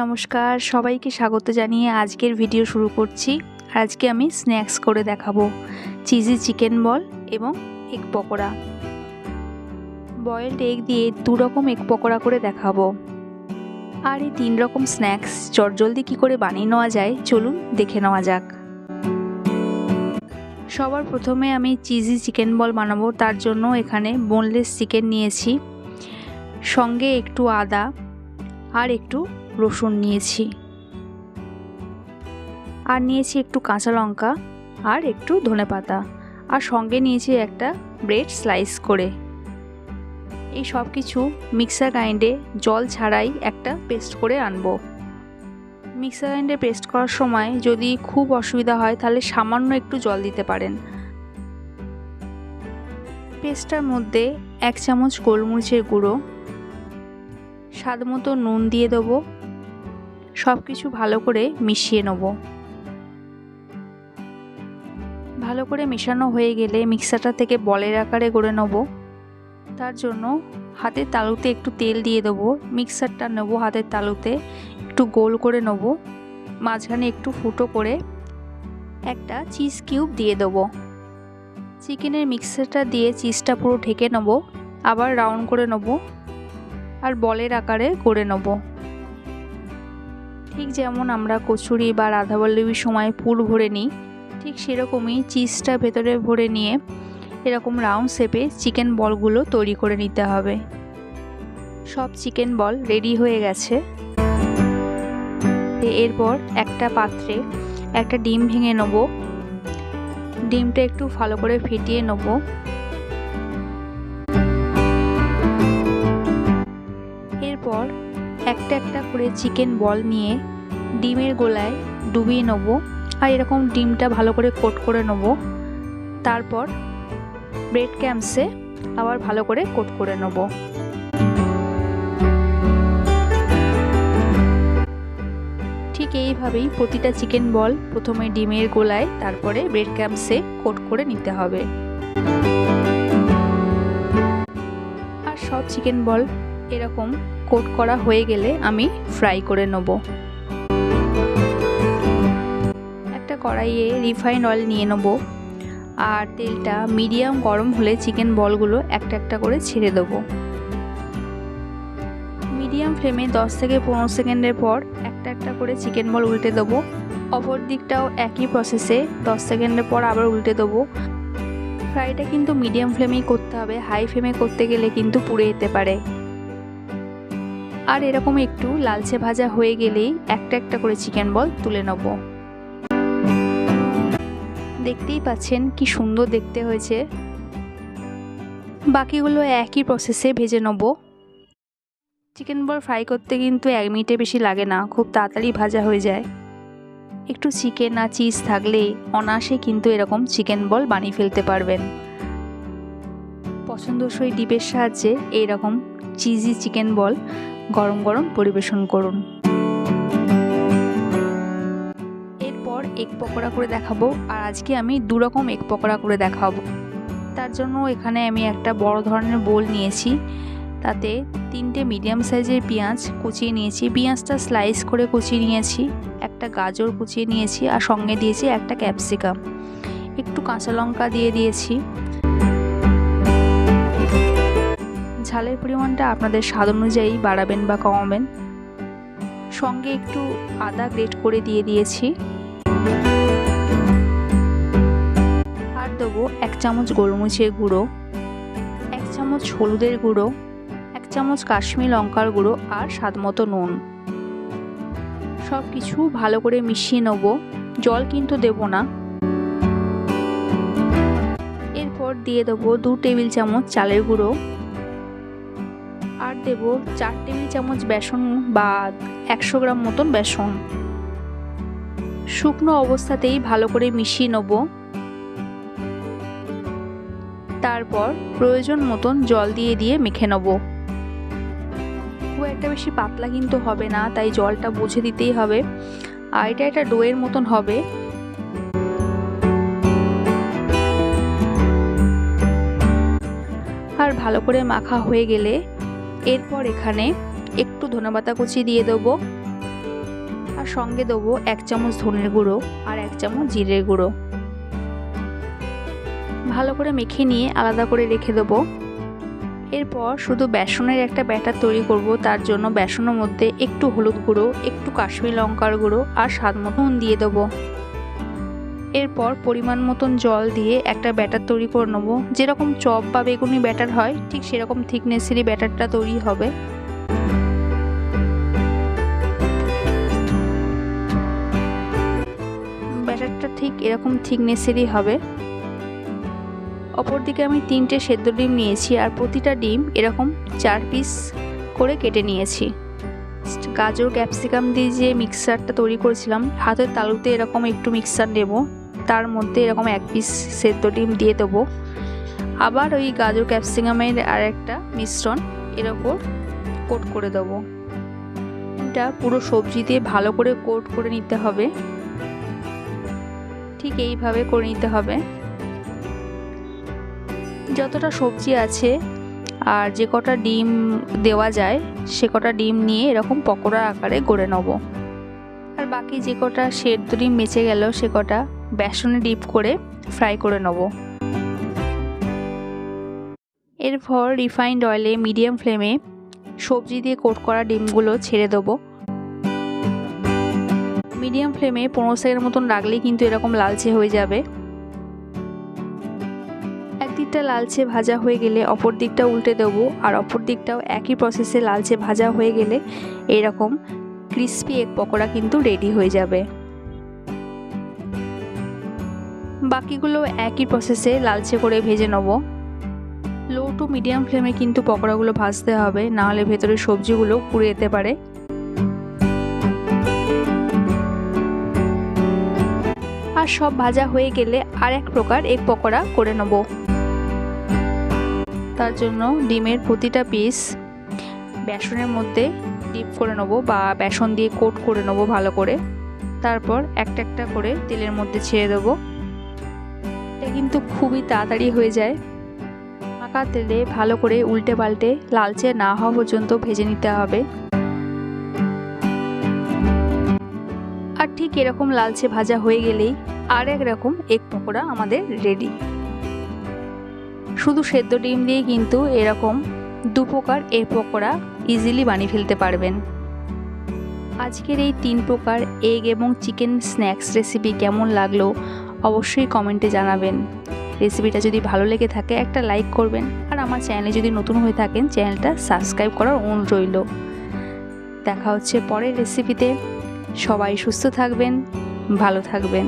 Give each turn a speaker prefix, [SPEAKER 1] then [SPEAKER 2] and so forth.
[SPEAKER 1] নমস্কার, সবাইকে স্বাগত জানিয়ে আজকের ভিডিও শুরু করছি। আজকে আমি স্ন্যাক্স করে দেখাবো। চিজি চিকেন বল এবং এগ পকোড়া। বয়েলড এগ দিয়ে দু রকম এগ পকোড়া করে দেখাবো। আর এই তিন রকম স্ন্যাক্স চটজলদি কী করে বানিয়ে নেওয়া যায়, চলুন দেখে নেওয়া যাক। সবার প্রথমে আমি চিজি চিকেন বল বানাবো, তার জন্য এখানে বোনলেস চিকেন নিয়েছি। সঙ্গে একটু আদা আর একটু রসুন নিয়েছি। আর নিয়েছি একটু কাঁচা লঙ্কা আর একটু ধনে পাতা। আর সঙ্গে নিয়েছি একটা ব্রেড স্লাইস করে। এই সব কিছু মিক্সার গ্রাইন্ডে জল ছাড়াই একটা পেস্ট করে আনব। মিক্সার গ্রাইন্ডে পেস্ট করার সময় যদি খুব অসুবিধা হয় তাহলে সামান্য একটু জল দিতে পারেন। পেস্টটার মধ্যে এক চামচ গোলমরিচের গুঁড়ো, স্বাদ মতো নুন দিয়ে দেবো। সব কিছু ভালো করে মিশিয়ে নেব। ভালো করে মেশানো হয়ে গেলে মিক্সারটা থেকে বলের আকারে গড়ে নেব। তার জন্য হাতের তালুতে একটু তেল দিয়ে দেবো। মিক্সারটা নেব হাতের তালুতে, একটু গোল করে নেব। মাঝখানে একটু ফুটো করে একটা চিজ কিউব দিয়ে দেবো। চিকেনের মিক্সারটা দিয়ে চিজটা পুরো ঢেকে নেব। আবার রাউন্ড করে নেব। আর বলের আকারে করে নেব। ঠিক যেমন আমরা কচুরি বা রাধাবল্লভীর সময় পুর ভরে নিই, ঠিক সেরকমই চিজটা ভেতরে ভরে নিয়ে এরকম রাউন্ড শেপে চিকেন বলগুলো তৈরি করে নিতে হবে। সব চিকেন বল রেডি হয়ে গেছে। এরপর একটা পাত্রে একটা ডিম ভেঙে নেব। ডিমটা একটু ভালো করে ফেটিয়ে নেব। একটা একটা করে চিকেন বল নিয়ে ডিমের গোলায় ডুবিয়ে নেব আর এরকম ডিমটা ভালো করে কোট করে নেব। তারপর ব্রেড ক্যাম্পসে আবার ভালো করে কোট করে নেব। ঠিক এইভাবেই প্রতিটা চিকেন বল প্রথমে ডিমের গোলায়, তারপরে ব্রেড ক্যাম্পসে কোট করে নিতে হবে। আর সব চিকেন বল এরকম কোট করা হয়ে গেলে আমি ফ্রাই করে নেব। একটা কড়াইয়ে রিফাইন অয়েল নিয়ে নেব আর তেলটা মিডিয়াম গরম হলে চিকেন বলগুলো একটা একটা করে ছেড়ে দেবো। মিডিয়াম ফ্লেমে 10 থেকে পনেরো সেকেন্ডের পর একটা একটা করে চিকেন বল উল্টে দেবো। অপর দিকটাও একই প্রসেসে 10 সেকেন্ডের পর আবার উল্টে দেবো। ফ্রাইটা কিন্তু মিডিয়াম ফ্লেমেই করতে হবে হাই ফ্লেমে করতে গেলে কিন্তু পুড়ে যেতে পারে। আর এরকম একটু লালচে ভাজা হয়ে গেলেই একটা একটা করে চিকেন বল তুলে নেব। দেখতেই পাচ্ছেন কি সুন্দর দেখতে হয়েছে। বাকিগুলো একই প্রসেসে ভেজে নেব। চিকেন বল ফ্রাই করতে কিন্তু এক মিনিটে বেশি লাগে না, খুব তাড়াতাড়ি ভাজা হয়ে যায়। একটু চিকেন আর চিজ থাকলে অনায়াসে কিন্তু এরকম চিকেন বল বানিয়ে ফেলতে পারবেন। পছন্দসই ডিপের সাহায্যে এইরকম চিজি চিকেন বল গরম গরম পরিবেশন করুন। এরপর এক পকোড়া করে দেখাবো, আর আজকে আমি দু রকম এগ পকোড়া করে দেখাবো। তার জন্য এখানে আমি একটা বড় ধরনের বোল নিয়েছি। তাতে তিনটে মিডিয়াম সাইজের পেঁয়াজ কুচিয়ে নিয়েছি। পেঁয়াজটা স্লাইস করে কুচিয়ে নিয়েছি, একটা গাজর কুচিয়ে নিয়েছি, আর সঙ্গে দিয়েছি একটা ক্যাপসিকাম। একটু কাঁচা লঙ্কা দিয়ে দিয়েছি। ঝালের পরিমাণটা আপনাদের স্বাদ অনুযায়ী বাড়াবেন বা কমাবেন। সঙ্গে একটু আদা গ্রেট করে দিয়ে দিয়েছি। আর দেবো এক চামচ গোলমরিচের গুঁড়ো, এক চামচ হলুদের গুঁড়ো, এক চামচ কাশ্মীর লঙ্কার গুঁড়ো আর স্বাদ মতো নুন। সব কিছু ভালো করে মিশিয়ে নেব। জল কিন্তু দেব না। এরপর দিয়ে দেবো দু টেবিল চামচ চালের গুঁড়ো। দেব চার টেবিল চামচ বেসন বা একশো গ্রাম মতন বেসন। শুকনো অবস্থাতেই ভালো করে মিশিয়ে নেব। তারপর প্রয়োজন মতন জল দিয়ে দিয়ে মেখে নেব। খুব একটা বেশি পাতলা কিন্তু হবে না, তাই জলটা বুঝে দিতেই হবে। আর এটা একটা ডোয়ের মতন হবে। আর ভালো করে মাখা হয়ে গেলে এরপর এখানে একটু ধনেপাতা কুচি দিয়ে দেবো। আর সঙ্গে দেবো এক চামচ ধনের গুঁড়ো আর এক চামচ জিরের গুঁড়ো। ভালো করে মেখে নিয়ে আলাদা করে রেখে দেবো। এরপর শুধু বেসনের একটা ব্যাটার তৈরি করব, তার জন্য বেসনের মধ্যে একটু হলুদ গুঁড়ো, একটু কাশ্মীর লঙ্কার গুঁড়ো আর স্বাদ মতন দিয়ে দেবো। এরপর পরিমাণ মতন জল দিয়ে একটা ব্যাটার তৈরি করে নেব। যেরকম চপ বা বেগুনি ব্যাটার হয়, ঠিক সেরকম থিকনেসেরই ব্যাটারটা তৈরি হবে। ব্যাটারটা ঠিক এরকম থিকনেসেরই হবে। অপরদিকে আমি তিনটে সেদ্ধ ডিম নিয়েছি আর প্রতিটা ডিম এরকম চার পিস করে কেটে নিয়েছি। গাজর, ক্যাপসিকাম দিয়ে যে মিক্সারটা তৈরি করেছিলাম, হাতের তালুতে এরকম একটু মিক্সার নেব তার মধ্যে এরকম এক পিস সেদ্ধ ডিম দিয়ে দেবো। আবার ওই গাজর ক্যাপসিকামের আর একটা মিশ্রণ এর ওপর কোট করে দেবো। এটা পুরো সবজি দিয়ে ভালো করে কোট করে নিতে হবে। ঠিক এইভাবে করে নিতে হবে। যতটা সবজি আছে আর যে কটা ডিম দেওয়া যায়, সে কটা ডিম নিয়ে এরকম পকোড়া আকারে গড়ে নেব। আর বাকি যে কটা সেদ্ধ ডিম বেঁচে গেল, সে কটা বেসনে ডিপ করে ফ্রাই করে নেব। এরপর রিফাইন্ড অয়েলে মিডিয়াম ফ্লেমে সবজি দিয়ে কোট করা ডিমগুলো ছেড়ে দেবো। মিডিয়াম ফ্লেমে পনেরো সেকেন্ড মতন রাখলেই কিন্তু এরকম লালচে হয়ে যাবে। একদিকটা লালচে ভাজা হয়ে গেলে অপর দিকটা উল্টে দেবো আর অপর দিকটাও একই প্রসেসে লালচে ভাজা হয়ে গেলে এরকম ক্রিস্পি এক পকোড়া কিন্তু রেডি হয়ে যাবে। বাকিগুলো একই প্রসেসে লালচে করে ভেজে নেব। লো টু মিডিয়াম ফ্লেমে কিন্তু পকোড়াগুলো ভাজতে হবে নাহলে ভেতরের সবজিগুলো পুড়ে যেতে পারে। আর সব ভাজা হয়ে গেলে আর এক প্রকার এক পকোড়া করে নেব। তার জন্য ডিমের প্রতিটা পিস বেসনের মধ্যে ডিপ করে নেব বা বেসন দিয়ে কোট করে নেব ভালো করে। তারপর একটা একটা করে তেলের মধ্যে ছেড়ে দেবো। কিন্তু খুবই তাড়াতাড়ি হয়ে যায়। ফাঁকা তেলে ভালো করে উল্টে পাল্টে লালচে না হওয়া পর্যন্ত ভেজে নিতে হবে। আর ঠিক এরকম লালচে ভাজা হয়ে গেলেই আর এক রকম এক পকোড়া আমাদের রেডি শুধু সেদ্ধ ডিম দিয়ে কিন্তু এরকম দু প্রকার এগ পকোড়া ইজিলি বানিয়ে ফেলতে পারবেন। আজকের এই তিন প্রকার এগ এবং চিকেন স্ন্যাক্স রেসিপি কেমন লাগল? অবশ্যই কমেন্টে জানাবেন। রেসিপিটা যদি ভালো লেগে থাকে, একটা লাইক করবেন। আর আমার চ্যানেলে যদি নতুন হয়ে থাকেন, চ্যানেলটা সাবস্ক্রাইব করার অনুরোধ রইল। দেখা হচ্ছে পরের রেসিপিতে। সবাই সুস্থ থাকবেন, ভালো থাকবেন।